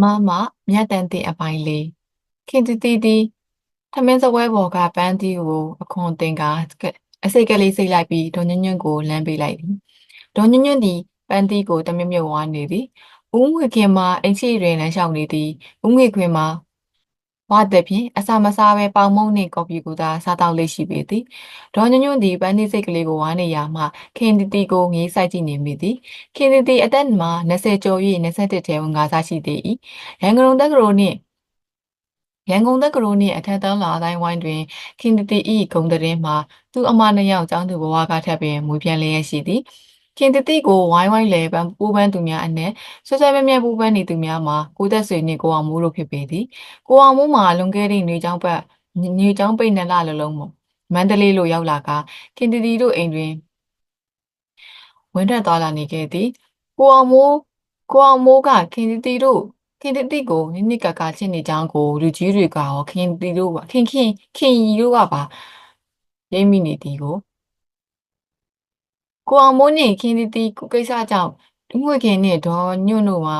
မမမြတ်တန်တင်အပိုင်းလေးခင်တီတီတီထမင်းစပွဲပေါ်ကပန်းသီးကိုအခွန်တင်ကအစိတ်ကလေးစိတ်လိုက်ပြီးဒေါ်ညွန့်ညွန့်ကိုလမ်းပေးလိုက်သည်ဒေါ်ညွန့်ညွန့်သည်ပန်းသီးကိုတမြုပ်မြုပ်ဝါနေသည်ဦးငွေခင်မှာအိမ်ရှိတွင်လမ်းလျှောက်နေသည်ဦးငွေခွင်မှာ ဝါတဲ့ဖြင့်အစာမစားဘဲပေါင်မုံနှင့်ကော်ဖီကိုသာစားတောက်လေးရှိပေသည်ဒေါ်ညွန့်ညွန့်သည်ပန်းသီးစိတ်ကလေးကိုဝါနေရမှခင်တီတီကိုငေးဆိုင်ကြည့်နေမိသည်ခင်တီတီအသက်မှာ20ကျော်၍21ထဲဝင်ကားစားရှိသေး၏ရန်ကုန်တက္ကသိုလ်နှင့်ရန်ကုန်တက္ကသိုလ်နှင့်အထက်တန်းလာအတိုင်းဝိုင်းတွင်ခင်တီတီ၏ဂုံတရင်မှာသူအမနှစ်ယောက်ကျောင်းသူဘဝကထပ်ပင်မွေးပြန်လျက်ရှိသည် ခင်တီတီကိုဝိုင်းဝိုင်းလဲပန်းပူပန်းသူများအနက်ဆွဆွဲမြဲမြဲပူပန်းနေသူများမှာကိုသက်ဆွေနှင့်ကိုအောင်မိုးတို့ဖြစ်ပေသည်ကိုအောင်မိုးမှာလွန်ခဲ့သည့်နေကျောင်းပတ်နေကျောင်းပိတ်နှစ်လလုံးမမန္တလေးလိုရောက်လာကခင်တီတီတို့အိမ်တွင်ဝင်ထွက်သွားလာနေခဲ့သည်ကိုအောင်မိုးကိုအောင်မိုးကခင်တီတီတို့ခင်တီတီကိုနိနိကကချစ်နေကြောင်းကိုလူကြီးတွေကရောခင်တီတို့ကခင်ခင်ခင်ရီတို့ကပါရိပ်မိနေသည်ကို ကိုအောင်မိုးနှင့်ခင်တီတီကိစ္စကြောင့်ဦးငွေခင်နှင့်ဒေါ်ညွန့်တို့မှာ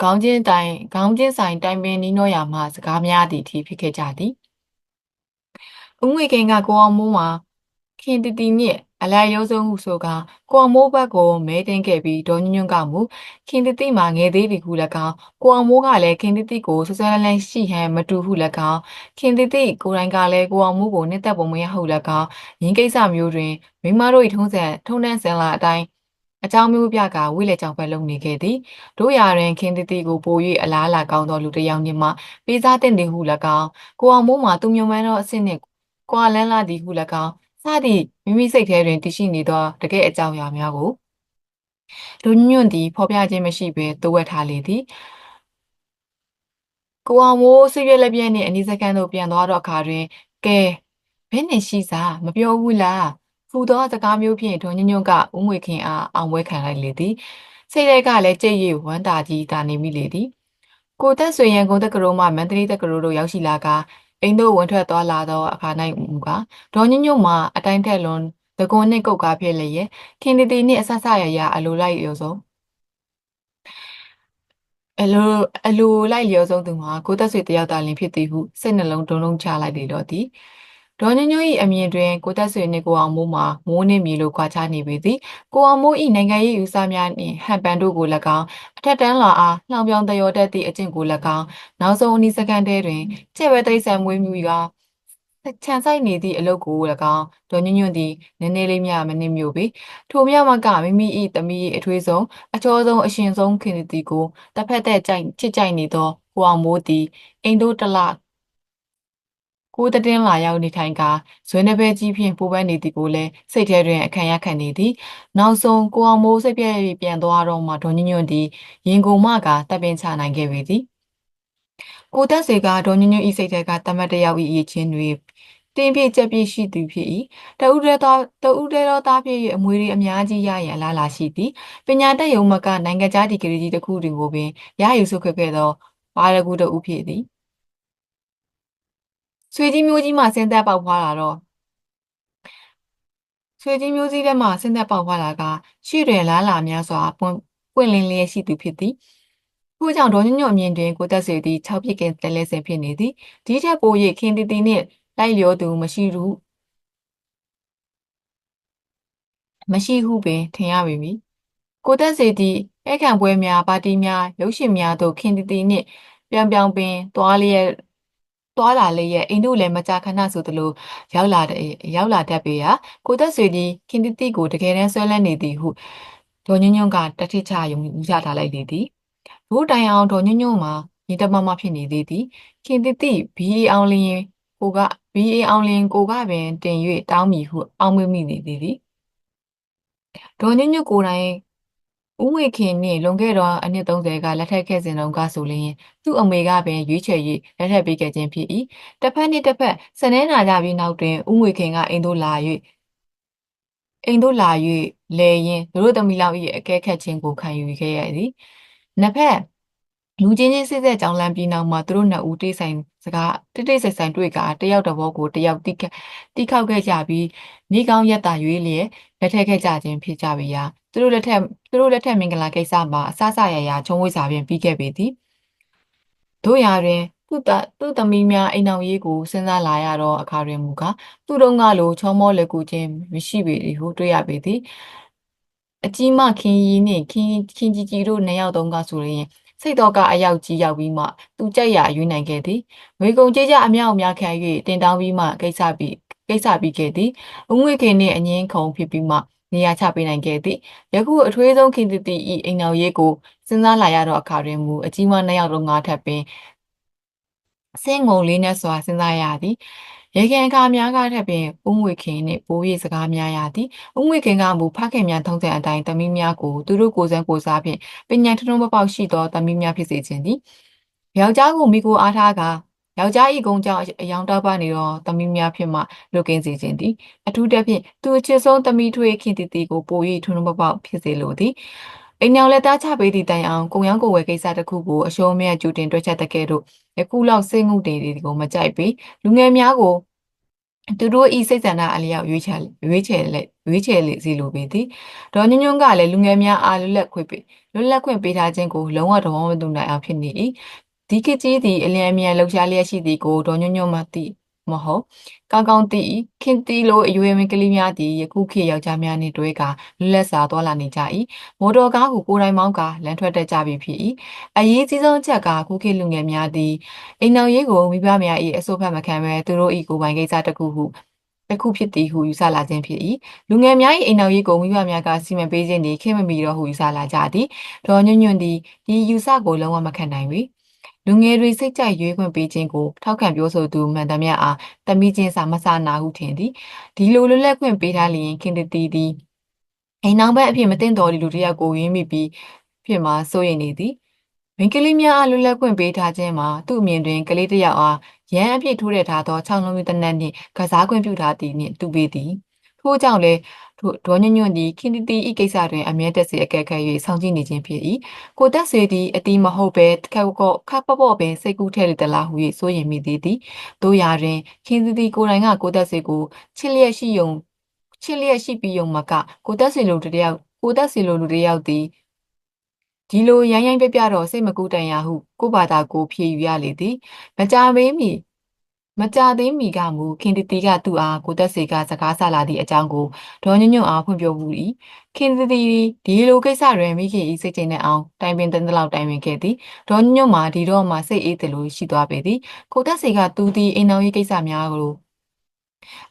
ခေါင်းချင်းတိုင်ခေါင်းချင်းဆိုင်တိုင်ပင်နီးနောရာမှစကားများသည့်အထိဖြစ်ခဲ့ကြသည်ဦးငွေခင်ကကိုအောင်မိုးမှာခင်တီတီနှင့် အလိုက်ရိုးဆုံးဟုဆိုကကိုအောင်မိုးဘက်ကိုမဲတင်ခဲ့ပြီးဒေါ်ညွန့်ညွန့်ကမူခင်တီတီမှာငယ်သေးသည်ဟု၎င်းကိုအောင်မိုးကလည်းခင်တီတီကိုဆွဆွဲလန်းလန်းရှိဟန်မတူဟု၎င်းခင်တီတီကိုယ်တိုင်ကလည်းကိုအောင်မိုးကိုနှစ်သက်ပုံမရဟု၎င်းရင်းကိစ္စမျိုးတွင်မိမတို့၏ထုံးစံထုံးတမ်းစင်လာအတိုင်းအကြောင်းမျိုးပြကဝိလက်ကြောင့်ပဲလုပ်နေခဲ့သည်တို့ရာတွင်ခင်တီတီကိုပို၍အလားအလာကောင်းသောလူတစ်ယောက်နှင့်မှပေးစားတဲ့နေဟု၎င်းကိုအောင်မိုးမှာသူမျိုးမှန်းသောအဆင့်နှင့်ကွာလန်းလာသည်ဟု၎င်းစသည့် မိမိစိတ်ထဲတွင်တည်ရှိနေသောတကယ့်အကြောင်းအရာများကိုလူညွန့်သည်ဖော်ပြခြင်းမရှိဘဲတိုးဝက်ထားလေသည်ကိုအောင်မိုးဆွေးပြက်လက်ပြက်နှင့်အနီးစကန်သို့ပြန်သွားတော့အခါတွင်ကဲဘယ်နဲ့ရှိစားမပြောဘူးလားဖူသောစကားမျိုးဖြင့်ဒေါ်ညွန့်ညွန့်ကဦးငွေခင်အားအောင်ပွဲခံလိုက်လေသည်စိတ်ထဲကလည်းကြိတ်ရဝမ်းသာကြီးတာနေမိလေသည်ကိုသက်ဆွေရန်ကုန်တက္ကသိုလ်မှမန္တလေးတက္ကသိုလ်တို့ရောက်ရှိလာက အိမ်သို့ဝင်ထွက်သွားလာသောအခါ၌မူကားဒေါ်ညွန့်ညွန့်မှာအတိုင်းထက်လွန်တကွန်နှင့်ကုတ်ကားဖြစ်လျက်ခင်တီတီနှင့်အဆဆရရအလိုလိုက်ရောစုံအလိုအလိုလိုက်လျော်ဆုံးသူမှာကိုသက်ဆွေတယောက်သာလင်ဖြစ်သည်ဟုစိတ်နှလုံးတုံးလုံးချလိုက်လေတော့သည် ဒေါ်ညွန့်ညွန့်၏အမြင်တွင်ကိုသက်ဆွေနှင့်ကိုအောင်မိုးမှာမိုးနှင့်မြေလိုခွာခြားနေပေသည်ကိုအောင်မိုး၏နိုင်ငံရေးယူဆများနှင့်ဟန်ပန်တို့ကို၎င်းအထက်တန်းလာအားလှောင်ပြောင်တရောတတ်သည့်အကျင့်ကို၎င်းနောက်ဆုံးအနည်းစကန်တဲတွင်ကျဲ့ဝဲတိရစ္ဆာန်မွေးမြူရာခြံဆိုင်နေသည့်အလုပ်ကို၎င်းဒေါ်ညွန့်ညွန့်သည်နည်းနည်းလေးမျှမနှိမ့်မြို့ပေထိုမြမကမိမိ၏သမီး၏အထွေးဆုံးအချောဆုံးအရှင်ဆုံးခင်သည်ကိုတစ်ဖက်သက်ကြိုက်ချစ်ကြိုက်နေသောကိုအောင်မိုးသည်အိမ်တို့တလ ကိုတတင်းလာရောက်နေထိုင်ကာဇွဲနှပဲကြီးဖြင့်ပိုးပန်းနေသည်ကိုလည်းစိတ်ထဲတွင်အခံရခံနေသည်နောက်ဆုံးကိုအောင်မိုးစိတ်ပြည့်ပြန်သွားတော့မှဒေါ်ညွန့်ညွန့်သည်ရင်ကုန်မကတပ်ပင်ချနိုင်ခဲ့ပေသည်ကိုတက်စေကဒေါ်ညွန့်ညွန့်ဤစိတ်ထဲကတမတ်တယောက်ဤအချင်းတွေတင်းပြည့်ကြက်ပြည့်ရှိသူဖြစ်၏တဦးတည်းသောတဦးတည်းသောသားဖြစ်၍အမွေတွေအများကြီးရရန်အလားလာရှိသည်ပညာတတ်ယုံမကနိုင်ငံခြားဒီဂရီကြီးတစ်ခုတွင်ကိုပင်ရယူဆုခဲ့ခဲ့သောပါရဂူတဦးဖြစ်သည် ဆွေကြီးမျိုးကြီးမှဆင်းသက်ပေါက်ဖွာလာတော့ဆွေကြီးမျိုးကြီးထဲမှဆင်းသက်ပေါက်ဖွာလာကရှေ့တွင်လားလာများစွာပွင့်ပွင့်လင်းလျက်ရှိသူဖြစ်သည်ထို့ကြောင့်ဒေါ်ညွန့်ညွန့်အမြင်တွင်ကိုသက်စေသည်၆ပြစ်ကင်းတလဲစင်ဖြစ်နေသည်ဒီထက်ပို၍ခင်တီတီနှင့်လိုက်လျောသူမရှိဟုမရှိဟုပင်ထင်ရပေမည်ကိုသက်စေသည်အဲခံပွဲများပါတီများရုပ်ရှင်များသို့ခင်တီတီနှင့်ပြောင်ပြောင်ပင်သွားလျက် သွားလာလျက်အိမ်တို့လည်းမကြာခဏဆိုသလိုရောက်လာတဲ့ရောက်လာတတ်ပေရာကိုသက်ဆွေသည်ခင်တိတိကိုတကယ်တမ်းဆွဲလန်းနေသည်ဟုဒေါ်ညွန့်ညွန့်ကတတိချယုံကြထားလိုက်လေသည်ဘိုးတိုင်အောင်ဒေါ်ညွန့်ညွန့်မှာညီတမမဖြစ်နေသေးသည်ခင်တိတိဘီအေအောင်လျင်ကိုကဘီအေအောင်လျင်ကိုကပင်တင်၍တောင်းမိဟုအောင်းမမိနေသည်သည်ဒေါ်ညွန့်ညွန့်ကိုယ်တိုင် ဦးဝေခင်နှင့်လွန်ခဲ့သောအနှစ်30ကလက်ထပ်ခဲ့စဉ်တုန်းကဆိုလျှင်သူ့အမေကပင်ရွေးချယ်၍လက်ထပ်ပေးခဲ့ခြင်းဖြစ်၏တစ်ဖက်နှင့်တစ်ဖက်ဆနေနာကြပြီးနောက်တွင်ဦးဝေခင်ကအိမ်သို့လာ၍အိမ်သို့လာ၍လဲရင်တို့သမီးလောက်၏အကဲခတ်ခြင်းကိုခံယူခဲ့ရသည်နှစ်ဖက်လူချင်းချင်းစစ်ဆက်ကြောင်းလမ်းပြီးနောက်မှာသူတို့နှစ်ဦးတိတ်ဆိုင် စကားတိတ်တိတ်ဆိတ်ဆိတ်တွေ့ကတယောက်တစ်ဘောကိုတယောက်တိတိခောက်ခဲ့ကြပြီးနေကောင်းရက်တာရွေးလျက်လက်ထက်ခဲ့ကြခြင်းဖြစ်ကြပေရာသူတို့လက်ထက်သူတို့လက်ထက်မင်္ဂလာကိစ္စမှာအဆအဆရရချုံဝေးစာဖြင့်ပြီးခဲ့ပေသည်တို့ရာတွင်သူ့တသူ့သမီးများအိမ်အောင်ရေးကိုစဉ်းစားလာရတော့အခါတွင်မူကားသူတို့ကလိုချောမောလက်ကူခြင်းမရှိပေသည်ဟုတွေ့ရပေသည်အကြီးမခင်ကြီးနှင့်ခင်ခင်ကြီးကြီးတို့နှစ်ယောက်သုံးကဆိုရင် စိတ်တော်ကအယောက်ကြီးရောက်ပြီးမှသူကြိုက်ရရွေးနိုင်ခဲ့သည်ငွေကုန်ကြေးကြအမြောက်အများခံ၍တင်တောင်းပြီးမှကိစ္စပြီးကိစ္စပြီးခဲ့သည်အငွေခင်နှင့်အငင်းခုံဖြစ်ပြီးမှနေရာချပေးနိုင်ခဲ့သည်ယခုအထွေးဆုံးခင်တတိဤအိမ်တော်ရေးကိုစဉ်းစားလာရတော့အခါတွင်မူအကြီးမနှစ်ယောက်လုံးငါထပ်ပင်စင်ငုံလေးနဲ့စွာစဉ်းစားရသည် ရေခင်အခါများကထက်ပင်ဦးငွေခင်နှင့်ပိုးရည်စကားများရသည်ဦးငွေခင်ကမူဖခင်များထုံးစံအတိုင်းသမီးများကိုသူတို့ကိုယ်စံကိုစားဖြင့်ပညာထွန်းထွန်းပပေါက်ရှိသောသမီးများဖြစ်စေခြင်းသည်ယောက်ျားကိုမိကိုအားထားကယောက်ျားဤကုန်းကြောင့်အယောင်တောက်ပနေတော့သမီးများဖြစ်မှလွတ်ကင်းစေခြင်းသည်အထူးသဖြင့်သူအချစ်ဆုံးသမီးထွေးခင်တီတီကိုပို၍ထွန်းထွန်းပပေါက်ဖြစ်စေလိုသည် အိမ်ညောင်လက်သားချပေးသည့်တိုင်အောင်ကုံရောင်းကိုဝယ်ကိစ္စတစ်ခုကိုအရှုံးအမြတ်ကျူတင်တွက်ချက်တကဲ့သို့ယခုလောက်စိတ်ငုတေတွေကိုမကြိုက်ပေလူငယ်များကိုသူတို့ဤစိတ်ဆန္ဒအလျောက်ရွေးချယ်ရွေးချယ်လက်ရွေးချယ်လေစီလိုပေသည်ဒေါ်ညွန့်ညွန့်ကလည်းလူငယ်များအားလွတ်လပ်ခွင့်ပေးလွတ်လပ်ခွင့်ပေးထားခြင်းကိုလုံးဝသဘောမတူနိုင်အောင်ဖြစ်နေ၏ဒီခေတ်ကြီးသည်အလျံအမြန်လှုပ်ရှားလျက်ရှိသည်ကိုဒေါ်ညွန့်ညွန့်မှသိ မဟုတ်ကောင်းကောင်းသိခင်တီလိုအရွယ်မင်းကလေးများသည်ယခုခေတ်ယောက်ျားများနှင့်တွဲကလွတ်လပ်စွာသွားလာနေကြ၏မော်တော်ကားကိုကိုယ်တိုင်မောင်းကာလမ်းထွက်တတ်ကြပြီဖြစ်၏အရေးကြီးဆုံးအချက်ကခုခေတ်လူငယ်များသည်အိမ်တော်ရေးကိုမိဘများ၏အဆိုးဖက်မခံဘဲသူတို့၏ကိုယ်ပိုင်ကိစ္စတစ်ခုဟုတစ်ခုဖြစ်သည်ဟုယူဆလာခြင်းဖြစ်၏လူငယ်များ၏အိမ်တော်ရေးကိုမိဘများကစီမံပေးခြင်းသည်ခင်မမီတော့ဟုယူဆလာကြသည်ဒေါ်ညွန့်ညွန့်သည်ဒီယူဆကိုလုံးဝမခံနိုင်ပေ လူငယ်တွေစိတ်ကြိုက်ရွေးခွင့်ပေးခြင်းကိုထောက်ခံပြောဆိုသူမှန်သမျှအားတမိချင်းစာမဆနာဟုထင်သည်ဒီလိုလွတ်လပ်ခွင့်ပေးထားလျင်ခင်တတီသည်အိမ်နောက်ဘက်အဖြစ်မသိတော်လူတယောက်ကိုရင်းမိပြီးဖြစ်မှာစိုးရိမ်နေသည်မင်္ဂလိများအားလွတ်လပ်ခွင့်ပေးထားခြင်းမှာသူ့အမြင်တွင်ကလေးတစ်ယောက်အားရန်အဖြစ်ထိုးရထားသော၆လုံးမျိုးတနက်နှင့်ကစားခွင့်ပြုထားသည်နှင့်တူပေသည်ထို့ကြောင့်လည်း ဒေါ်ညွန့်ညွန့်သည်ခင်တီတီဤကိစ္စတွင်အမြဲတက်စေအကဲခတ်၍ဆောင်ကြည့်နေခြင်းဖြစ်၏ကိုတက်စေသည်အတီးမဟုတ်ဘဲခက်ကော့ခပ်ပေါ့ပေါ့ပင်စိတ်ကူးထဲလေတလားဟု၍စိုးရင်မိသည်သည်တို့ရာတွင်ခင်တီတီကိုယ်တိုင်ကကိုတက်စေကိုချစ်လျက်ရှိယုံချစ်လျက်ရှိပြီးယုံမကကိုတက်စေလိုတယောက်ကိုတက်စေလိုလူတယောက်သည်ဒီလိုရိုင်းရိုင်းပြပြတော့စိတ်မကူးတန်ရဟုကိုဘာသာကိုဖြေယူရလေသည်မကြမေးမီ မကြသေးမီကမူခင်တီတီကသူ့အားကိုသက်စေကစကားဆလာသည့်အကြောင်းကိုဒေါ်ညွန့်ညွန့်အားဖွင့်ပြမှု၏ခင်တီတီဒီလိုကိစ္စတွင်မိခင်ဤစိတ်ချိန်နဲ့အောင်တိုင်ပင်တဲ့လောက်တိုင်ပင်ခဲ့သည်ဒေါ်ညွန့်ညွန့်မှာဒီတော့မှစိတ်အေးတယ်လို့ရှိသွားပေသည်ကိုသက်စေကသူသည်အိမ်တော်ရေးကိစ္စများကို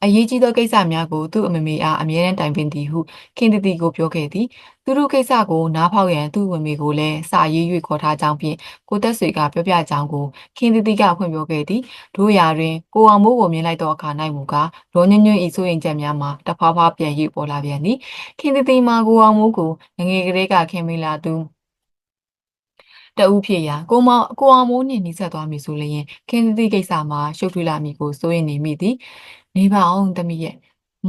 အရေးကြီးသောကိစ္စများကိုသူ့အမမေအားအမြဲတမ်းတိုင်ပင်သည်ဟုခင်တတီကိုပြောခဲ့သည်သူတို့ကိစ္စကိုနားဖောက်ရန်သူ့ဝမေကိုလည်းစာရေး၍ခေါ်ထားကြောင်းဖြင့်ကိုသက်ဆွေကပြောပြကြောင်းကိုခင်တတီကဖွင့်ပြောခဲ့သည်တို့ရာတွင်ကိုအောင်မိုးကိုမြင်လိုက်သောအခါ၌မူကားဒေါ်ညွန့်ညွန့်ဤဆိုရင်ချက်များမှာတဖားဖားပြန်၍ပေါ်လာပြန်သည်ခင်တတီမှာကိုအောင်မိုးကိုငငယ်ကလေးကခင်မိလာသူတအူးဖြစ်ရာကိုမောင်ကိုအောင်မိုးနှင့်နှိစက်သွားမည်ဆိုလျင်ခင်းသတိကိစ္စမှာရှုပ်ထွေးလာမည်ကိုစိုးရင်နေမိသည် နေပါအောင်သမီးရဲ့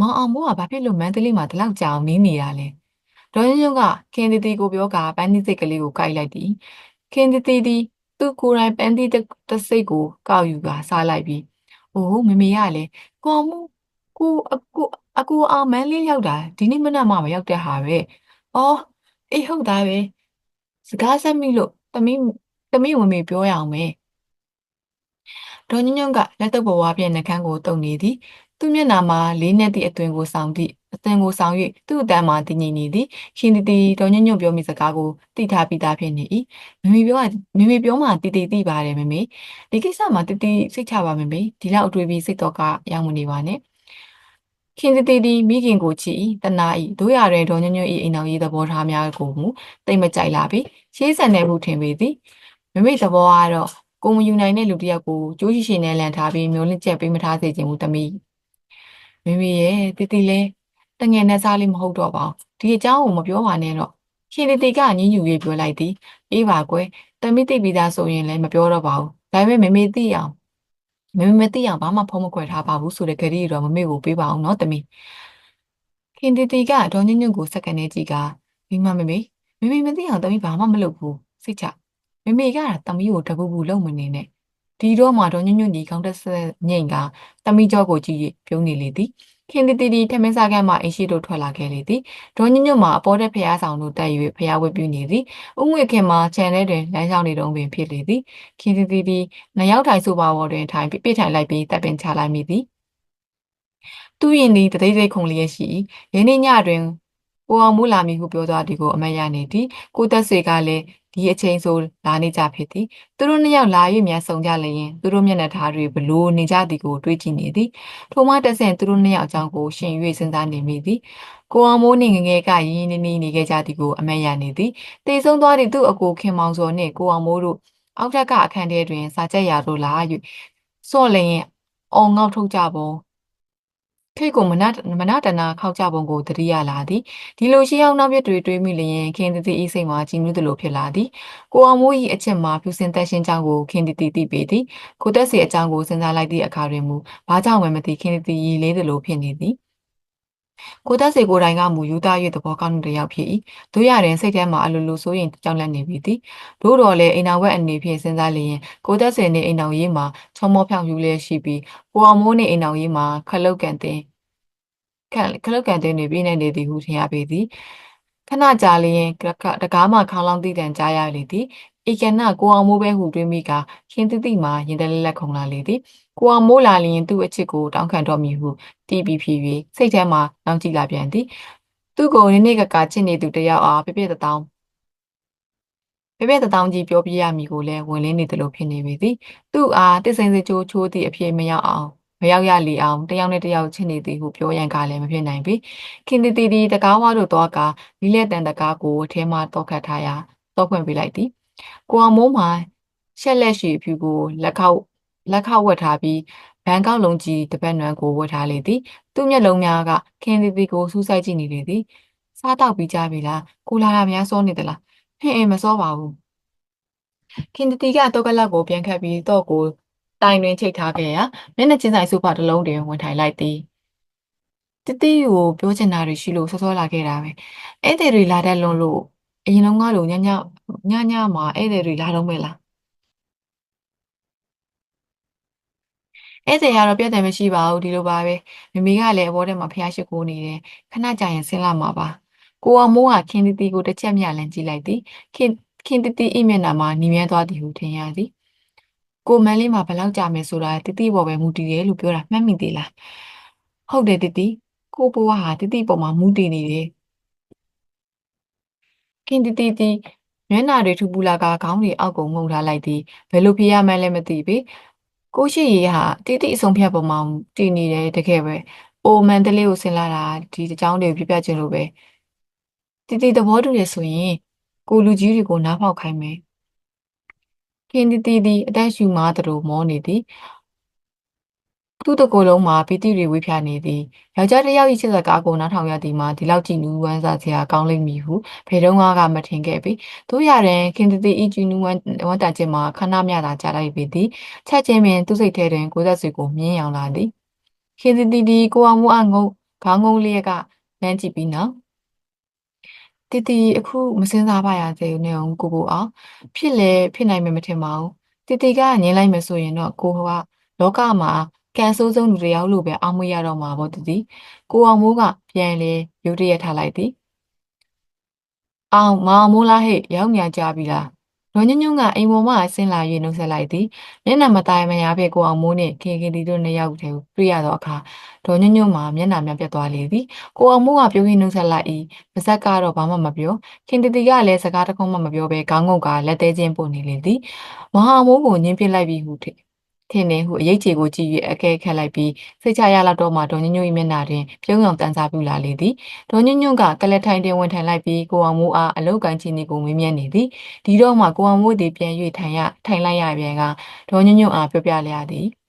မောင်အောင်မိုးကဘာဖြစ်လို့မန္တလေးမှာဒီလောက်ကြာအောင်နေနေတာလဲဒေါ်ညွန့်ညွန့်ကခင်းသတိကိုပြောကပန်းသီးစိတ်ကလေးကိုကိုက်လိုက်သည်ခင်းသတိသည်သူ့ကိုယ်တိုင်ပန်းသီးတစ်စိတ်ကိုကောက်ယူကစားလိုက်ပြီးအိုးမမေရလေကိုအောင်မိုးကိုအကိုအကိုအောင်မန်းလေးရောက်တာဒီနေ့မနက်မှမရောက်တဲ့ဟာပဲအော်အေးဟုတ်သားပဲစကားဆက်မိလို့သမီးသမီးဝင်မေပြောရအောင်မယ်ဒေါ်ညွန့်ညွန့်ကလက်တော့ဘဝပြည့်နှကန်းကိုတုံနေသည် သူ့မျက်နှာမှာလေးနဲ့သည့်အသွင်ကိုဆောင်သည့်အသွင်ကိုဆောင်၍သူ့အတန်းမှာတည်ငြိမ်နေသည်ရှင်တီတီဒေါ်ညွန့်ညွန့်ပြောမိစကားကိုသိထားပြီးသားဖြစ်နေ၏မမေပြောမမေပြောမှတီတီသိပါတယ်မမေဒီကိစ္စမှာတီတီစိတ်ချပါမမေဒီလောက်အတွေ့ပြီးစိတ်တော့ကရောက်မနေပါနဲ့ခင်တီတီဒီမိခင်ကိုချီတနာဤတို့ရတဲ့ဒေါ်ညွန့်ညွန့်ဤအိမ်တော်ရေးသဘောထားများကိုမူတိတ်မကြိုက်လာပြီရှေးဆန်နေမှုထင်ပေသည်မမေသဘောကတော့ကိုမယူနိုင်တဲ့လူတစ်ယောက်ကိုကြိုးရှိရှိနဲ့လန်ထားပြီးမျိုးလင့်ချက်ပေးမထားစေချင်ဘူးတမီး မမေရဲ့တီတီလဲတငယ်နဲ့စားလေးမဟုတ်တော့ပါဘူးဒီအကြောင်းကိုမပြောပါနဲ့တော့ရှင်တီတီကညင်းညူရေးပြောလိုက်သည်အေးပါကွယ်တမီးသိပြီးသားဆိုရင်လည်းမပြောတော့ပါဘူးဒါပေမဲ့မမေသိအောင်မမေမသိအောင်ဘာမှဖုံးမခွဲထားပါဘူးဆိုတဲ့ကြတိတော့မမေကိုပေးပါအောင်နော်တမီးခင်တီတီကဒေါ်ညွန့်ညွန့်ကိုစက္ကန့်နဲ့ကြည့်ကမိမမမေမမေမသိအောင်တမီးဘာမှမလုပ်ဘူးစိတ်ချမမေကတမီးကိုတပူပူလုံမနေနဲ့ ဒီတော့မှဒေါ်ညွန့်ညွန့်ဒီခေါင်းတက်ဆက်ငိမ့်ကတမိကျောကိုကြည့်၍ပြုံးနေလေသည်ခင်တီတီတီထမင်းစားကမ်းမှအိမ်ရှိတို့ထွက်လာခဲ့လေသည်ဒေါ်ညွန့်ညွန့်မှာအပေါ်တဲ့ဖျားဆောင်တို့တက်၍ဖျားဝတ်ပြုနေသည်ဥငွေခင်မှာခြံထဲတွင်လမ်းလျှောက်နေတုံးပင်ဖြစ်လေသည်ခင်တီတီတီနှစ်ယောက်ထိုင်ဆိုပါပေါ်တွင်ထိုင်ပြပြထိုင်လိုက်ပြီးတပ်ပင်ချလိုက်မိသည်သူ့ရင်သည်တသိသိခုံလျက်ရှိရင်းနှညတွင်ကိုအောင်မူလာမီဟုပြောသွားသည်ကိုအမတ်ရနေသည်ကိုသက်စေကလည်း ဒီအချိန်ဆိုလာနေကြဖြစ်သည်သူတို့နှစ်ယောက်လာ၍မြန်ဆုံကြလျင်သူတို့မျက်နှာထားတွေဘလို့နေကြသည်ကိုတွေးကြည့်နေသည်ထိုမှတဆင့်သူတို့နှစ်ယောက်အကြောင်းကိုရှင်၍စဉ်းစားနေမိသည်ကိုအောင်မိုးနှင့်ငငယ်ကရင်းရင်းနှီးနှီးနေခဲ့ကြသည်ကိုအမတ်ရနေသည်တေဆုံးသွားသည့်သူ့အကိုခင်မောင်စောနှင့်ကိုအောင်မိုးတို့အောက်ထက်ကအခန်းထဲတွင်စာချက်ရာတို့လာ၍စော့လျင်အောင်ငေါက်ထုတ်ကြပုံ ထိတ်ကိုမနမနတနာခောက်ကြပုံကိုတတိယလာသည်ဒီလိုရှေးအောင်နောက်ပြတွေတွေးမိလျင်ခင်တတိဤစိတ်မှာကြည်နူးသလိုဖြစ်လာသည်ကိုအောင်မိုး၏အချက်မှာဖြူစင်သက်ရှင်းကြောင်းကိုခင်တတိသိပေသည်ကိုသက်စီအကြောင်းကိုစဉ်းစားလိုက်သည့်အခါတွင်မူဘာကြောင့်မှမသိခင်တတိရည်လေးသလိုဖြစ်နေသည် ကိုသက်စေကိုတိုင်ကမူယူသား၍သဘောကောင်းတဲ့ယောက်ဖြစ်၏တို့ရရင်စိတ်ထဲမှာအလိုလိုဆိုရင်ကြောက်လန့်နေပြီသည်တို့တော်လည်းအိမ်တော်ဝက်အနေဖြင့်စဉ်းစားလျင်ကိုသက်စေနှင့်အိမ်တော်ရေးမှာချောမောဖြောင်ယူလျက်ရှိပြီးကိုအောင်မိုးနှင့်အိမ်တော်ရေးမှာခလုတ်ကန်တင်ခခလုတ်ကန်တင်နေပြနေနေသည်ဟုထင်ရပေသည် ခဏကြာလျင်တကားမှခေါင်းလောင်းတည်တံကြားရလေသည်ဧကနကိုအောင်မိုးပဲဟုတွေးမိကခင်တိတိမှာရင်တလဲလက်ခုံလာလေသည်ကိုအောင်မိုးလာလျင်သူ့အချစ်ကိုတောင်းခံတော်မူဟုတီးပြီးဖြစ်၍စိတ်ထဲမှာနှောင်းကြည့်လာပြန်သည်သူ့ကိုနည်းနည်းကကချစ်နေသူတယောက်အားပြပြတတောင်းပြပြတတောင်းကြီးပြောပြရမည်ကိုလည်းဝင်လင်းနေတယ်လို့ဖြစ်နေပြီသည်သူ့အားတစ္ဆိန်စချိုးချိုးသည့်အဖြစ်မရောက်အောင် မရောက်ရလီအောင်တယောက်နဲ့တယောက်ချစ်နေသည်ဟုပြောရန်ကလည်းမဖြစ်နိုင်ပြီခင်တီတီဒီတကားဝါတို့တော့ကမိလက်တန်တကားကိုအထဲမှတောက်ခတ်ထားရာတောက်ခွင့်ပေးလိုက်သည်ကိုအောင်မိုးမှာရှက်လက်ရှိဖြူကိုလက်ခောက်လက်ခောက်ဝတ်ထားပြီးဘန်ကောက်လုံးကြီးတပတ်နွမ်းကိုဝတ်ထားလေသည်သူ့မျက်လုံးများကခင်တီတီကိုစူးစိုက်ကြည့်နေလေသည်စားတော့ပြီးကြပြီလားကိုလာတာများစောနေသလားဟင်းအင်းမစောပါဘူးခင်တီတီကတော့ကလပ်ကိုပြန်ခတ်ပြီးတော့ကို တိုင်တွင်ချိတ်ထားခဲ့ရာမျက်နှာချင်းဆိုင်ဆိုဖာတစ်လုံးတွင်ဝင်ထိုင်လိုက်သည်တတိကိုပြောချင်တာတွေရှိလို့စောစောလာခဲ့တာပဲဧည့်သည်တွေလာတတ်လွန်းလို့အရင်တော့ငါလိုညညညညမှာဧည့်သည်တွေလာတော့မယ်လားဧည့်သည်ကတော့ပြတ်တယ်မရှိပါဘူးဒီလိုပါပဲမမေကလည်းအဘောထဲမှာဖျားရှိခိုးနေတယ်ခဏကြာရင်ဆင်းလာမှာပါကိုအောင်မိုးကခင်တီတီကိုတစ်ချက်မျှလန့်ကြည့်လိုက်သည်ခင်ခင်တီတီအိမျက်နှာမှာညီမြဲသွားသည်ဟုထင်ရသည် ကိုမန်းလေးမှာဘယ်လောက်ကြာမယ်ဆိုတာတီတီပေါ်ပဲမူတည်တယ်လို့ပြောတာမှတ်မိသေးလားဟုတ်တယ်တီတီကိုဘွားဟာတီတီပေါ်မှာမူတည်နေတယ်ခင်တီတီတီမျက်နှာတွေထူပူလာကခေါင်းတွေအောက်ကိုငုံထားလိုက်သည်ဘယ်လိုဖြစ်ရမှန်းလည်းမသိပေကိုရှိရီဟာတီတီအဆုံးဖြတ်ပေါ်မှာတည်နေတယ်တကယ်ပဲအိုမန်တလေးကိုဆင်လာတာဒီအကြောင်းတွေကိုပြပြခြင်းလို့ပဲတီတီသဘောတူရဆိုရင်ကိုလူကြီးတွေကိုနားဖောက်ခိုင်းမယ် ခင်တီတီသည်အသက်ရှူမားသလိုမောနေသည်သူ့တကိုယ်လုံးမှာပီတိတွေဝေးဖြာနေသည်ယောက်ျားတစ်ယောက်၏ချစ်စကားကိုနားထောင်ရသည်မှာဒီလောက်ကြည်နူးဝမ်းသာစရာကောင်းလိမ့်မည်ဟုဘယ်တော့မှမထင်ခဲ့ပေတို့ရတဲ့ခင်တတိဤကြည်နူးဝမ်းဝမ်းတာခြင်းမှာခဏမျှသာကြားလိုက်ပေသည်ချက်ချင်းပင်သူ့စိတ်ထဲတွင်ကိုယ်သက်စီကိုမြင်းရောင်လာသည်ခင်တတိဒီကိုအောင်မှုအငုံခေါင်းငုံလျက်ကလမ်းကြည့်ပြီးနောက် တီတီအခုမစင်စားပါရသေးဘူးနဲ့ကိုကိုအောင်ဖြစ်လဲဖြစ်နိုင်မယ်မထင်ပါဘူးတီတီကငင်းလိုက်မယ်ဆိုရင်တော့ကိုကလောကမှာကန်ဆိုးဆုံးလူတယောက်လို့ပဲအောက်မွေးရတော့မှာပေါ့တတိကိုအောင်မိုးကပြန်လေရုတ်တရက်ထားလိုက်သည်အောင်မအောင်မိုးလားဟဲ့ရောက်ညာကြပြီလား ဒေါ်ညွန့်ညွန့်ကအိမ်ပေါ်မှဆင်းလာ၍နှုတ်ဆက်လိုက်သည်မျက်နှာမတိုင်မရပဲကိုအောင်မိုးနှင့်ခေခေတီတို့နှစ်ယောက်တည်းတွေ့ရသောအခါဒေါ်ညွန့်ညွန့်မှာမျက်နှာများပြတ်သွားလေသည်ကိုအောင်မိုးကပြုံးပြီးနှုတ်ဆက်လိုက်၏ပါဇက်ကတော့ဘာမှမပြောခင်တီတီကလည်းစကားတခုမှမပြောဘဲခေါင်းငုတ်ကလက်သေးချင်းပို့နေလေသည်မဟာမိုးကိုညှင်းပစ်လိုက်ပြီးဟုထ ထင်းနေဟုအရေးချေကိုကြည့်၍အကဲခတ်လိုက်ပြီးစိတ်ချရလောက်တော့မှဒေါ်ညွန့်ညွန့်၏မျက်နှာတွင်ပြုံးရောင်တန်းစားပြလာလေသည်ဒေါ်ညွန့်ညွန့်ကကလက်ထိုင်တွင်ဝင်ထိုင်လိုက်ပြီးကိုအောင်မိုးအားအလုတ်ကန်ချင်းကိုမေးမြန်းနေသည်ဒီတော့မှကိုအောင်မိုးသည်ပြန်၍ထိုင်ရထိုင်လိုက်ရပြန်ကဒေါ်ညွန့်ညွန့်အားပြောပြလျသည်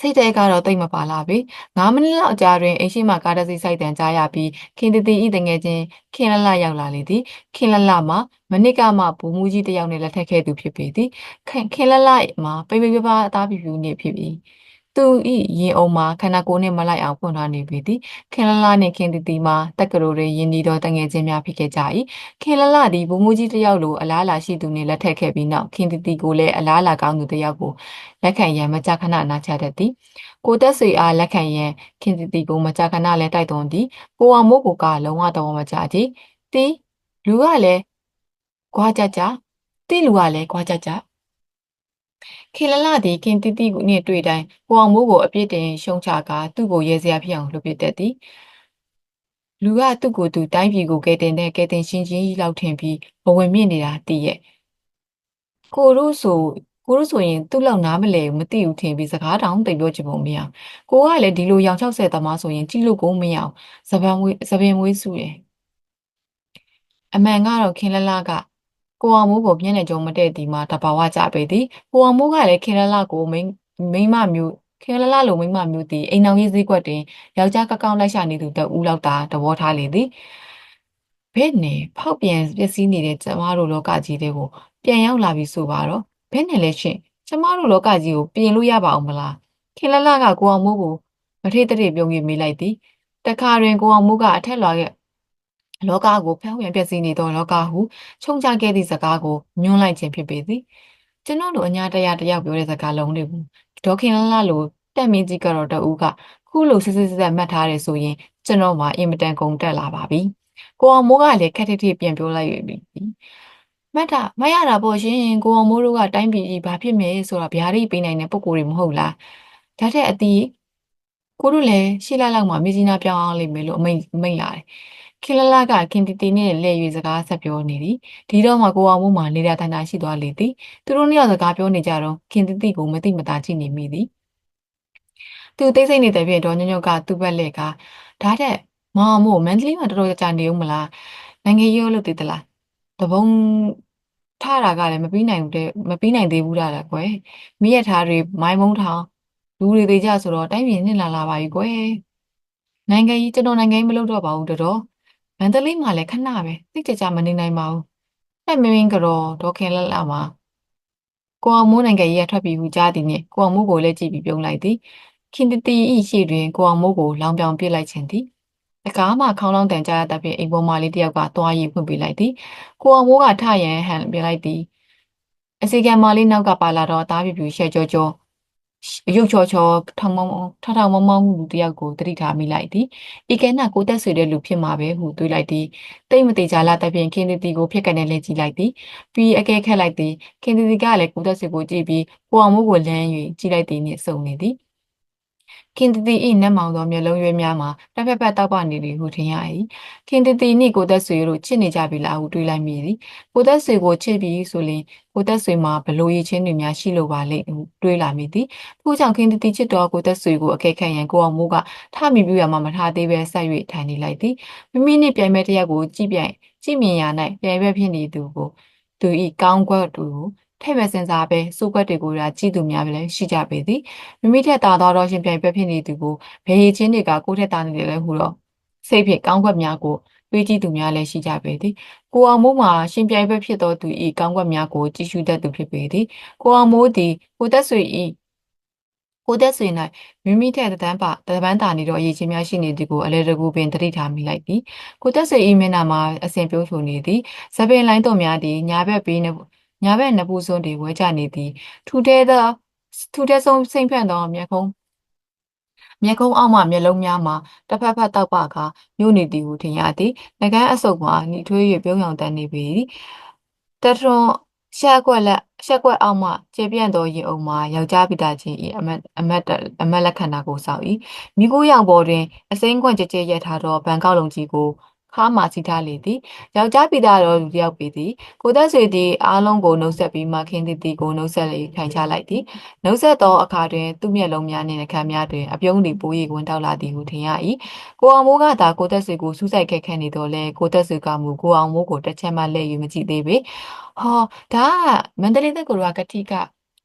စိတ်တဲကတော့တိတ်မပါလာပြီ9မိနစ်လောက်အကြာတွင်အိမ်ရှိမှကားတစ်စီးစိုက်တန်ကြားရပြီးခင်တတီဤတငယ်ချင်းခင်လလရောက်လာလေသည်ခင်လလမှာမနစ်ကမှဘူမူကြီးတယောက်နဲ့လက်ထပ်ခဲ့သူဖြစ်ပေသည်ခင်ခင်လလမှာပိပိပပအသားပြူပြူနေဖြစ်ပြီး သူဤရင်အုံမှာခန္ဓာကိုယ်နှင့်မလိုက်အောင်ဖွင့်ထားနေပြီသည်ခင်လလနှင့်ခင်တီတီမှာတက္ကသိုလ်တွင်ယင်းဒီတော်တငယ်ချင်းများဖြစ်ခဲ့ကြ၏ခင်လလသည်ဘုံမူကြီးတစ်ယောက်လိုအလားအလာရှိသူနှင့်လက်ထပ်ခဲ့ပြီးနောက်ခင်တီတီကိုလည်းအလားအလာကောင်းသူတစ်ယောက်ကိုလက်ခံရန်မကြာခဏနာချတတ်သည်ကိုသက်ဆွေအားလက်ခံရန်ခင်တီတီကိုမကြာခဏလည်းတိုက်တွန်းသည်ကိုအောင်မို့ကိုကလုံးဝတော်မကြကြည်တီလူကလည်းကြွားကြကြတီလူကလည်းကြွားကြကြ ခေလလသည်ခင်တိတိကိုနှင့်တွေ့တိုင်းကိုအောင်မိုးကိုအပြစ်တင်ရှုံချကာသူ့ကိုရဲစရာဖြစ်အောင်လှုပ်ပစ်တတ်သည်လူကသူ့ကိုသူတိုင်းပြည်ကိုကဲတင်တဲ့ကဲတင်ရှင်းချင်းကြီးလောက်ထင်ပြီးဘဝင်မြင့်နေတာတည်ရဲ့ကိုတို့ဆိုကိုတို့ဆိုရင်သူ့လောက်နားမလဲမသိဘူးထင်ပြီးစကားတောင်တိတ်ပြောချင်ပုံမရကိုကလည်းဒီလိုရောင်60သမားဆိုရင်ကြည့်လို့ကိုမရအောင်စပန်မွေးစပင်မွေးစုရယ်အမှန်ကတော့ခင်လလက ကိုအောင်မိုးကိုမျက်နှာကြုံမတည့်ဒီမှာတဘာဝကြပေသည်ကိုအောင်မိုးကလည်းခင်လလကိုမိန်းမိန်းမမျိုးခင်လလလိုမိန်းမမျိုးသည်အိမ်အောင်ရေးစည်းကွက်တွင်ယောက်ျားကောက်ကောက်လိုက်ရှာနေသူတဦးလောက်သာသဘောထားလေသည်ဘယ်နဲ့ဖောက်ပြန်ပျက်စီးနေတဲ့ကျမတို့လောကကြီးတွေကိုပြန်ရောက်လာပြီဆိုပါတော့ဘယ်နဲ့လဲရှင်ကျမတို့လောကကြီးကိုပြင်လို့ရပါအောင်မလားခင်လလကကိုအောင်မိုးကိုမထေတရေပြုံးပြီးမိလိုက်သည်တခါတွင်ကိုအောင်မိုးကအထက်လွှာခဲ့ လောကကိုဖျောက်ပြန်ပျက်စီးနေသောလောကဟုခြုံချခဲ့သည့်စကားကိုညွှန်းလိုက်ခြင်းဖြစ်ပေသည်ကျွန်တော်တို့အညာတရားတယောက်ပြောတဲ့စကားလုံးတွေကိုဒေါခင်လလလိုတက်မင်းကြီးကတော့တဦးကခုလိုစစ်စစ်ဆက်မှတ်ထားတယ်ဆိုရင်ကျွန်တော်မှအင်မတန်ကုန်တက်လာပါပြီကိုအောင်မိုးကလည်းခက်ထထပြန်ပြောလိုက်ပြီမှတ်တာမရတာပေါ့ရှင်ကိုအောင်မိုးတို့ကတိုင်းပြည်ကြီးဘာဖြစ်မယ်ဆိုတာဗျာဒိတ်ပေးနိုင်တဲ့ပုံကိုယ်တွေမဟုတ်လားဒါထက်အတီးကိုတို့လည်းရှေ့လိုက်လောက်မှမြစီနာပြောင်းအောင်လိမ့်မယ်လို့အမိတ်မိတ်လာတယ် ခင်လလကခင်တီတီနဲ့လဲ၍စကားဆက်ပြောနေသည်ဒီတော့မှကိုအောင်မိုးမှနေတာတန်တာရှိသွားလေသည်သူတို့နှစ်ယောက်စကားပြောနေကြတော့ခင်တီတီကိုမသိမသာကြည့်နေမိသည်သူသိစိတ်နေတဲ့ပြင်ဒေါ်ညညကသူ့ဘက်လက်ကဒါတဲ့မောင်မို့မန္တလေးမှာတော်တော်ကြာနေဦးမလားနိုင်ငံရေးလို့သိသလားတပုံထားတာကလည်းမပြီးနိုင်ဘူးတဲ့မပြီးနိုင်သေးဘူးလားကွယ်မိရထားတွေမိုင်းမုံထောင်လူတွေသေးကြဆိုတော့တိုင်းပြည်နှစ်လာလာပါပြီကွယ်နိုင်ငံကြီးကျွန်တော်နိုင်ငံကြီးမလုပ်တော့ပါဘူးတော် မန္တလေးမှာလည်းခဏပဲသိကြကြမနေနိုင်ပါဘူးအဲ့မင်းမင်းကတော့ဒေါခင်လက်လာမှာကိုအောင်မိုးနိုင်ငံကြီးကထွက်ပြီးဟူကြားသည်နှင့်ကိုအောင်မိုးကိုလည်းကြည့်ပြီးပြုံးလိုက်သည်ခင်တတီဤရှိတွင်ကိုအောင်မိုးကိုလောင်ပြောင်ပစ်လိုက်ခြင်းသည်တကားမှခေါင်းလောင်းတန်ကြရတဲ့ပြင်အိမ်ပေါ်မှာလေးတယောက်ကသွားရည်ဖွင့်ပေးလိုက်သည်ကိုအောင်မိုးကထရန်ဟန်ပြလိုက်သည်အစီကံမလေးနောက်ကပါလာတော့အသားပြပြရှဲကြောကြော ရုပ်ချောချောထောင်မောင်းထထောင်မောင်းမောင်းလူတယောက်ကိုတတိထားမိလိုက်သည်ဤကဲနာကိုတက်ဆွေတဲ့လူဖြစ်မှာပဲဟုတွေးလိုက်သည်တိတ်မသေးကြလားတပြင်းခင်းတီကိုဖြစ်ကနေလဲကြည့်လိုက်သည်ပြီးအကဲခက်လိုက်သည်ခင်းတီကလည်းကိုတက်ဆွေကိုကြည့်ပြီးကိုအောင်မိုးကိုလမ်း၍ကြည့်လိုက်သည်နှင့်စုံနေသည် ခင်တတီဤနတ်မောင်သောမျက်လုံးရွေးများမှာတစ်ဖက်ဖက်တောက်ပနေသည်ဟုထင်ရ၏ခင်တတီနှင့်ကိုသက်ဆွေတို့ချစ်နေကြပြီလားဟုတွေးလိုက်မိသည်ကိုသက်ဆွေကိုချစ်ပြီးဆိုရင်ကိုသက်ဆွေမှာဘလို့ရည်ချင်းတွေများရှိလို့ပါလိမ့်ဟုတွေးလာမိသည်ထို့ကြောင့်ခင်တတီချစ်တော်ကိုသက်ဆွေကိုအကဲခတ်ရန်ကိုအောင်မိုးကထမိပြရမှာမထားသေးပဲဆက်၍ထိုင်နေလိုက်သည်မိမိနှင့်ပြိုင်မဲ့တယောက်ကိုကြည့်ပြိုင်ကြည့်မြင်ရ၌ပြိုင်ပဲဖြစ်နေသူကိုသူဤကောင်းကွက်သူကို ထဲ့မဲ့စင်စားပဲစိုးကွက်တွေကိုရာကြည့်သူများပဲလည်းရှိကြပေသည်မိမိထက်သာသောတော့ရှင်ပြိုင်ပဲဖြစ်နေသူကိုဘယ်ရည်ချင်းတွေကကိုယ့်ထက်သာနေတယ်လဲဟုတော့စိတ်ဖြင့်ကောင်းကွက်များကိုတွေးကြည့်သူများလည်းရှိကြပေသည်ကိုအောင်မိုးမှာရှင်ပြိုင်ပဲဖြစ်သောသူဤကောင်းကွက်များကိုကြည့်ရှုတတ်သူဖြစ်ပေသည်ကိုအောင်မိုးသည်ကိုသက်ဆွေဤကိုသက်ဆွေ၌မိမိထက်တန်းပါတပန်းတာနေတော့အရေးချင်းများရှိနေသည်ကိုအလဲတကူပင်တတိထားမိလိုက်သည်ကိုသက်ဆွေဤမျက်နှာမှာအစဉ်ပြုံးချုံနေသည်ဇပင်လိုင်းတော်များသည်ညာဘက်ပေးနေ ညာဘက်နပူစွန်းတွေဝဲကြနေသည် ထူထဲသောထူထဲဆုံးစိမ့်ဖြန့်သောမျက်ခုံးမျက်ခုံးအောက်မှမျက်လုံးများမှာတစ်ဖက်ဖက်တောက်ပကညှို့နေသည်ဟုထင်ရသည်ငကန်းအဆုပ်မှာနှိထွေး၍ပြုံးရောင်တန်းနေပြီတထွန်းရှက်ကွက်လက်ရှက်ကွက်အောက်မှကျေပြန့်သောရင်အုံမှာယောက်ျားပိတာချင်း၏အမတ်အမတ်အမတ်လက္ခဏာကိုစောက်၏မိကိုရောင်ပေါ်တွင်အစိမ်းခွန့်ကြဲကြဲရက်ထားသောဘန်ကောက်လုံးကြီးကို ခါမှစီထားလေသည်ယောက်ျားပိသားတော်လူတယောက်ပေသည်ကိုသက်ဆွေသည်အားလုံးကိုနှုတ်ဆက်ပြီးမှခင်းသည်သည်ကိုနှုတ်ဆက်လေထိုင်ချလိုက်သည်နှုတ်ဆက်သောအခါတွင်သူ့မျက်လုံးများနှင့်အခန်းများတွင်အပြုံးသည်ပိုးရီဝင်တောက်လာသည်ဟုထင်ရ၏ကိုအောင်မိုးကသာကိုသက်ဆွေကိုစူးစိုက်ခက်ခဲနေတော့လဲကိုသက်ဆွေကမူကိုအောင်မိုးကိုတစ်ချက်မှလှည့်၍မကြည့်သေးပေဟောဒါကမန္တလေးသက်ကိုကကတိက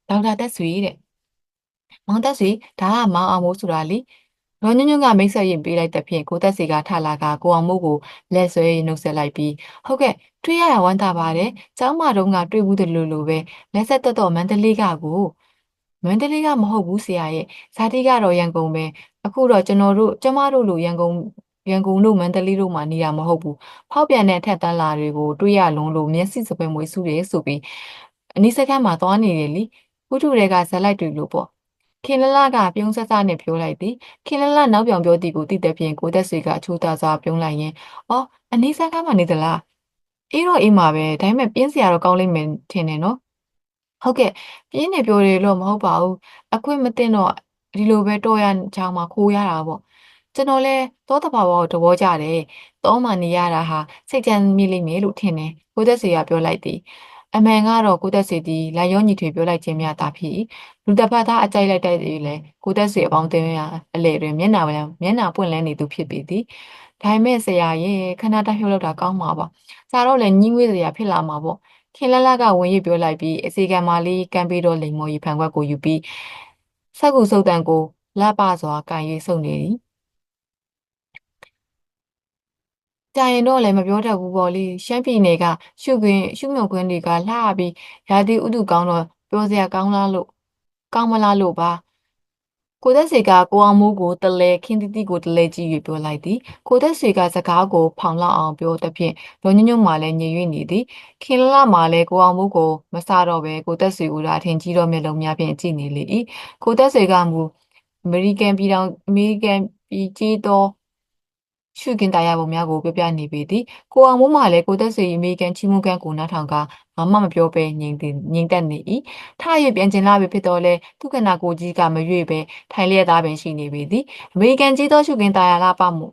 ဒေါက်တာသက်ဆွေတဲ့မောင်သက်ဆွေဒါကမောင်အောင်မိုးဆိုတာလေ ဒေါ်ညွန့်ညွန့်ကမိတ်ဆက်ရင်ပေးလိုက်တဲ့ဖြင့်ကိုသက်စီကထလာကကိုအောင်မို့ကိုလက်ဆွဲနှုတ်ဆက်လိုက်ပြီးဟုတ်ကဲ့တွေ့ရတာဝမ်းသာပါတယ်။ကျောင်းမတုန်းကတွေ့ဘူးတယ်လို့လိုပဲလက်ဆက်တက်တော့မန္တလေးကကိုမန္တလေးကမဟုတ်ဘူးဆရာရဲ့ဇာတိကတော့ရန်ကုန်ပဲအခုတော့ကျွန်တော်တို့ကျမတို့လိုရန်ကုန်ရန်ကုန်တို့မန္တလေးတို့မှာနေတာမဟုတ်ဘူးဖောက်ပြန်တဲ့အထက်တန်းလာတွေကိုတွေးရလုံးလို့မျက်စိစပယ်မွေးစုတယ်ဆိုပြီးအနိစကမ်းမှာသွားနေတယ်လीဝတ္ထုတွေကဇက်လိုက်တွေလို့ပေါ့ ခင်လလကပြုံးဆက်ဆက်နဲ့ပြောလိုက်သည်ခင်လလနောက်ပြောင်ပြောသည်ကိုသိတဲ့ဖြင့်ကိုသက်ဆွေကအချိုးသားစွာပြုံးလိုက်ရင်အော်အနိစကမ်းမှာနေသလားအေးတော့အေးမှာပဲဒါပေမဲ့ပြင်းစရာတော့ကောင်းလိမ့်မယ်ထင်တယ်နော်ဟုတ်ကဲ့ပြင်းနေပြောတယ်လို့မဟုတ်ပါဘူးအခွင့်မသိတော့ဒီလိုပဲတော့ရချောင်းမှာခိုးရတာပေါ့ကျွန်တော်လဲသောတဘာဝကိုသဘောကျတယ်တောမှနေရတာဟာစိတ်ကြမ်းမိလိမ့်မယ်လို့ထင်တယ်ကိုသက်စီကပြောလိုက်သည် အမှန်ကတော့ကိုသက်စီသည်လာရောညီထွေပြောလိုက်ခြင်းများတာဖြစ်လူတစ်ဖက်သားအကြိုက်လိုက်တဲ့လေကိုသက်စီအပေါင်းတင်ရအလေတွင်မျက်နှာမျက်နှာပွင့်လန်းနေသူဖြစ်ပေသည်ဒါပေမဲ့ဆရာရဲ့ခဏတည်းဖြုတ်လောက်တာကောင်းမှာပါ။စာတော့လည်းညှင်းဝေးစရာဖြစ်လာမှာပေါ့။ခင်လလကဝင်ရပြောလိုက်ပြီးအစီကံမာလေးကံပေးတော့လိမ်မော်ရီဖန်ခွက်ကိုယူပြီးဆက်ကူစုပ်တန်ကိုလပ်ပစွာကန်၍စုပ်နေသည်။ ကြာရင်တော့လည်းမပြောတတ်ဘူးပေါ့လေရှမ်းပြည်နယ်ကရှုခွင်းရှုမြုံခွင်းတွေကလှပြီးရာသီဥတုကောင်းတော့ပြောစရာကောင်းလားလို့ကောင်းမလားလို့ပါကိုသက်စေကကိုအောင်မိုးကိုတလဲခင်းတီတီကိုတလဲကြည့်၍ပြောလိုက်သည်ကိုသက်စေကစကားကိုဖောင်လောက်အောင်ပြောသဖြင့်ဒေါ်ညညွန့်မှလည်းညင်၍နေသည်ခင်လလမှလည်းကိုအောင်မိုးကိုမစတော့ပဲကိုသက်စေကိုသာထင်ကြီးတော့မျက်လုံးများဖြင့်ကြည့်နေလေ၏ကိုသက်စေကမူအမေရိကန်ပြည်ထောင်အမေရိကန်ပြည်ကြီးသော ရှုကင်တရားပုံများကိုပြပြနေပေသည်ကိုအောင်မိုးမှလည်းကိုသက်စေအမေရိကန်ချီးမွမ်းခန်းကိုနားထောင်ကဘာမှမပြောဘဲငြိမ်သည်ငြိမ်သက်နေ၏ထရပြန်ကျင်လာပြီဖြစ်တော့လဲသူကနာကိုကြီးကမရွေ့ပဲထိုင်လျက်သားပင်ရှိနေပေသည်အမေရိကန်ကြီးသောရှုကင်တရားလာပမှု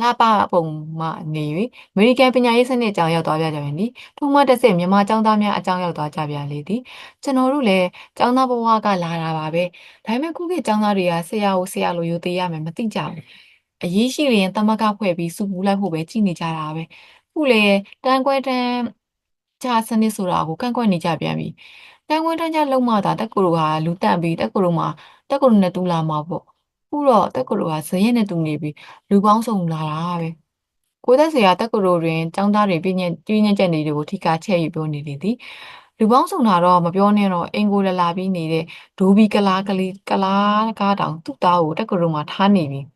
လာပပုံမှနေ၍အမေရိကန်ပညာရေးစနစ်အကြောင်းရောက်သွားကြပြန်သည်ထိုမှတစ်ဆင့်မြန်မာကျောင်းသားများအကြောင်းရောက်သွားကြပြန်လေသည်ကျွန်တော်တို့လည်းကျောင်းသားဘဝကလာတာပါပဲဒါပေမဲ့ခုခေတ်ကျောင်းသားတွေကဆရာကိုဆရာလိုယူသေးရမယ်မသိကြဘူး အရေးရှိရင်တမကဖွဲ့ပြီးစုပူလိုက်ဖို့ပဲကြည်နေကြတာပဲခုလေတန်းကွဲတန်းဂျာစနစ်ဆိုတာကိုကန့်ကွက်နေကြပြန်ပြီတန်းကွဲတန်းဂျာလုံးမသာတက်ကူတို့ဟာလူတန့်ပြီးတက်ကူတို့မှာတက်ကူတို့နဲ့တူလာမှာပေါ့ခုတော့တက်ကူတို့ဟာဇရင်နဲ့တူနေပြီးလူပေါင်းစုံလာတာပဲကိုသက်စရာတက်ကူတို့တွင်ចောင်းသားတွေပြည့်ညက်ပြည့်ညက်ချက်နေတွေကိုထိကားချက်ယူပြောနေလေသည်လူပေါင်းစုံတာတော့မပြောနဲ့တော့အင်ကိုလလာပြီးနေတဲ့ဒိုးဘီကလားကလေးကလားကားတောင်သူ့သားကိုတက်ကူတို့မှာထားနေပြီ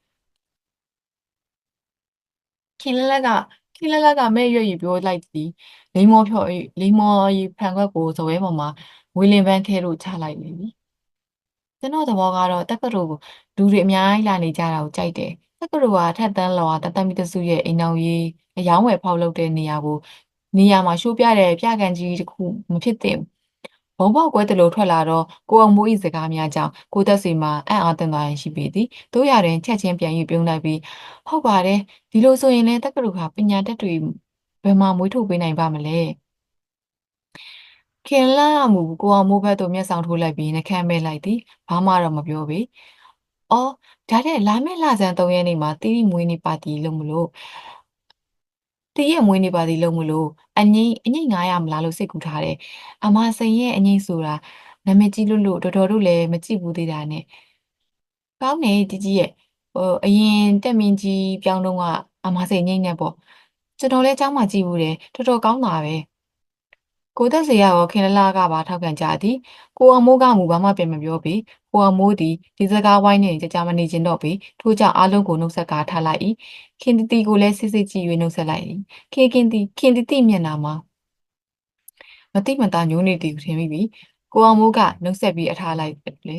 ခင်လလကခင်လလကမဲ့ရွက်ယူပြောလိုက်သည်လိမ္မောဖြော်လိမ္မောရီဖန်ခွက်ကိုဇပွဲပေါ်မှာဝေလင်ပန်းခဲလို့ချလိုက်လေပြီကျွန်တော်သဘောကတော့တက္ကသိုလ်ကိုလူတွေအများကြီးလာနေကြတာကိုကြိုက်တယ်တက္ကသိုလ်ကထက်တန်းလောကတတမီတစုရဲ့အိမ်အောင်ရေးအယောင်းဝယ်ဖောက်လုပ်တဲ့နေရာကိုနေရာမှာရှိုးပြတဲ့ပြကန်ကြီးတစ်ခုမဖြစ်သင့်ဘုံ ပေါက်ကွဲတလို့ထွက်လာတော့ကိုအောင်မိုးဤစကားများကြောင့်ကိုသက်စီမှာအံ့အားသင့်သွားရင်ရှိပေသည်တို့ရရင်ချက်ချင်းပြန်ယူပြုံးလိုက်ပြီးဟုတ်ပါတယ်ဒီလိုဆိုရင်လည်းတက္ကသိုလ်ကပညာတတ်တွေဘယ်မှာမွေးထုတ်ပေးနိုင်ပါမလဲခင်လာမူကိုအောင်မိုးဘက်သို့မျက်ဆောင်ထိုးလိုက်ပြီးနှကမ်းမဲ့လိုက်သည်ဘာမှတော့မပြောပေ။အော်ဒါတဲ့လာမယ့်လဆန်း3ရက်နေ့မှာတီးမွေးနေ့ပါတီလုပ်မလို့ တီးရဲ့မွေးနေ့ပါတီလုပ်မလို့အငိမ့်အငိမ့်900မလားလို့စိတ်ကူထားတယ်။အမစိန်ရဲ့အငိမ့်ဆိုတာနာမည်ကြီးလို့လို့တော်တော်တို့လည်းမကြည့်ဘူးသေးတာနဲ့။ကောင်းနေជីជីရဲ့ဟိုအရင်တက်မင်းကြီးပြောင်းတော့ကအမစိန်ငိမ့်နဲ့ပေါ့။ကျွန်တော်လည်းအเจ้าမှကြည့်ဘူးတယ်တော်တော်ကောင်းတာပဲ။ကိုသက်စေရရောခင်လလကပါထောက်ခံကြသည်ကိုအောင်မိုးကမူဘာမှပြန်မပြောပေ ကိုအောင်မိုးသည်ဒီစကားဝိုင်းနေကြကြမနေခြင်းတော့ပေထို့ကြောင့်အားလုံးကိုနှုတ်ဆက်ကားထားလိုက်၏ခင်တီတီကိုလည်းစစ်စစ်ကြည့်၍နှုတ်ဆက်လိုက်၏ခင်ခင်တီခင်တီတီမျက်နှာမှာမတိမတာညိုးနေသည်ကိုထင်မိပြီကိုအောင်မိုးကနှုတ်ဆက်ပြီးအထားလိုက်လေ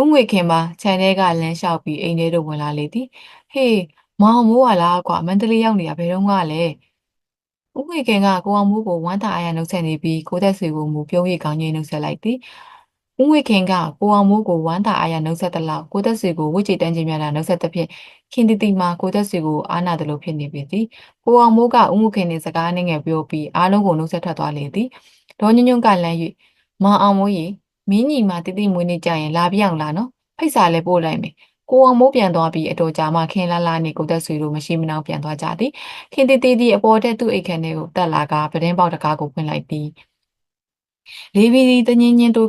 ဥငွေခင်မှာခြံထဲကလမ်းလျှောက်ပြီးအိမ်ထဲသို့ဝင်လာလေသည်ဟေးမောင်မိုးကလားကွာမန္တလေးရောက်နေတာဘယ်တော့မှလဲဦးဝေခင်ကကိုအောင်မိုးကိုဝမ်းသာအားရနှုတ်ဆက်နေပြီးကိုသက်ဆွေကိုမူပြုံးရကောင်းကြီးနှုတ်ဆက်လိုက်သည် ဦးဝေခင်ကကိုအောင်မိုးကိုဝမ်းသာအားရနှုတ်ဆက်သလောက်ကိုသက်ဆွေကိုဝိချေတန်းချင်းများတာနှုတ်ဆက်သဖြင့်ခင်တီတီမှာကိုသက်ဆွေကိုအားနာသလိုဖြစ်နေပြီသည်ကိုအောင်မိုးကဦးဝေခင်နှင့်စကားနှငယ်ပြောပြီးအားလုံးကိုနှုတ်ဆက်ထွက်သွားလေသည်ဒေါ်ညွန့်ညွန့်ကလမ်း၍မအောင်မိုးရေမင်းညီမတိတိမွေးနေကြရင်လာပြအောင်လားနော်ဖိတ်စာလည်းပို့လိုက်မယ်ကိုအောင်မိုးပြန်သွားပြီးအတော်ကြာမှခင်လာလာနဲ့ကိုသက်ဆွေတို့မရှိမနှောင်ပြန်သွားကြသည်ခင်တီတီဒီအပေါ်တက်သူ့အိတ်ခမ်းထဲကိုတက်လာကပဒင်းပေါက်တကားကိုဖွင့်လိုက်သည်လေးဘီဒီတငင်းငင်းတို့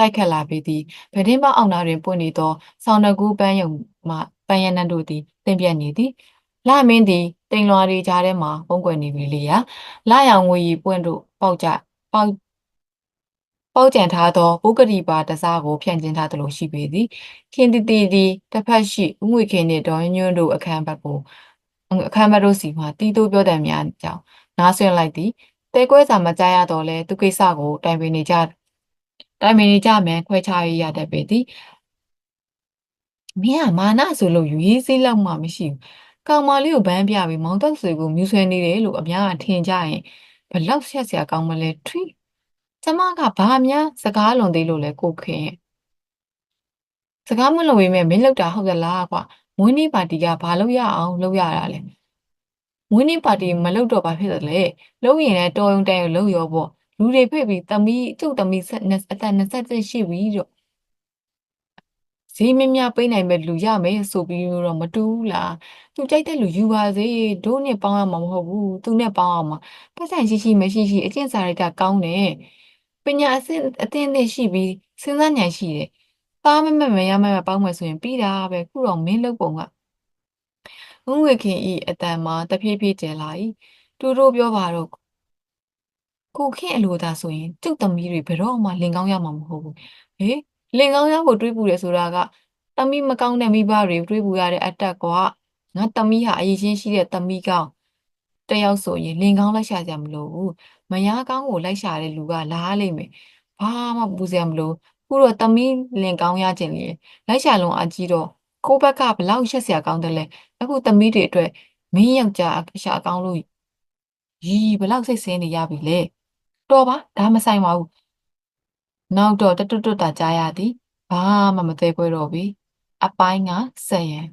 တိုက်ခတ်လာပြီးသည်ပဒင်းပေါက်အောင်နာတွင်ပွင့်နေသောဆောင်းတကူပန်းယုံမှပန်းရနန်းတို့သည်တင်ပြတ်နေသည်လာမင်းသည်တိမ်လွာတွေကြားထဲမှာပုံကွယ်နေပြီလေရာလာရောင်ငွေရီပွင့်တို့ပေါက်ကြပေါက်ပေါက်ကြံထားသောပုဂ္ဂတိပါတစားကိုဖြန့်ကျင်းထားသလိုရှိပေသည်ခင်တီတီသည်တစ်ဖက်ရှိဥငွေခင်နှင့်ဒေါ်ညွန့်တို့အခန်းဘက်ကိုအခန်းဘက်တို့စီမှတီးတိုးပြောတဲ့များကြောင့်နားဆွင့်လိုက်သည်တဲကွဲစာမကြားရတော့လဲသူကိစ္စကိုတိုင်ပင်နေကြ တိုင်ပင်နေကြမယ်ခွဲခြားရရတတ်ပေသည်မင်းကမာနဆိုလို့ယူရေးစိလောက်မှမရှိဘူးကောင်မလေးကိုဗန်းပြပြီးမောင်တောက်ဆွေကိုမြူဆွဲနေတယ်လို့အများကထင်ကြရင်ဘလောက်ဆက်စရာကောင်းမလဲထွီးကျမကဘာများစကားလွန်သေးလို့လဲကိုခင်စကားမလွန်ပေမဲ့မင်းလောက်တာဟုတ်သလားကွာမွေးနေ့ပါတီကဘာလို့ရအောင်လုပ်ရတာလဲမွေးနေ့ပါတီမလုပ်တော့ဘာဖြစ်လဲလုပ်ရင်လည်းတော်ုံတန်ရုံလုပ်ရောပေါ့ လူတွေဖိတ်ပြီးတမီးကျုပ်တမီးအသက်27ရှိပြီတော့ဈေးမမြပေးနိုင်မဲ့လူရမယ်ဆိုပြီးတော့မတူဘူးလားသူကြိုက်တဲ့လူယူပါစေတို့နဲ့ပေါင်းရမှာမဟုတ်ဘူးသူနဲ့ပေါင်းရမှာပတ်ဆိုင်ရှိရှိမရှိရှိအကျင့်စာရိတ္တကောင်းတယ်ပညာအဆင့်အသင့်အသင့်ရှိပြီးစဉ်းစားဉာဏ်ရှိတယ်သားမမက်မရမက်ပေါင်းမယ်ဆိုရင်ပြီးတာပဲခုတော့မင်းလုပ်ပုံကငွေခင်ဤအတန်မှာတဖြည်းဖြည်းကျလာ၏သူတို့ပြောပါတော့ ကိုခင်အလိုသာဆိုရင်ကျုပ်သမီးတွေဘယ်တော့မှလင်ကောင်းရမှာမဟုတ်ဘူးဟေးလင်ကောင်းရဖို့တွေးပူတယ်ဆိုတာကသမီးမကောင်းတဲ့မိဘတွေတွေးပူရတဲ့အတက်ကွာငါသမီးဟာအရေးချင်းရှိတဲ့သမီးကောင်းတယောက်ဆိုရင်လင်ကောင်းလိုက်ရှာကြမလို့ဘူးမယားကောင်းကိုလိုက်ရှာတဲ့လူကလားလိမ့်မယ်ဘာမှပူစရာမလိုခုတော့သမီးလင်ကောင်းရခြင်းလေလိုက်ရှာလုံးအကြီးတော့ကိုဘက်ကဘလောက်ရှက်စရာကောင်းတယ်လဲအခုသမီးတွေအတွက်မင်းယောက်ျားအရှာကောင်းလို့ရီဘလောက်စိတ်ဆင်းနေရပြီလဲ တော်ပါဒါမဆိုင်ပါဘူးနောက်တော့တတွတ်တွတ်တာကြားရသည်ဘာမှမသေးခွဲတော့ပြီအပိုင်းကဆက်ရန်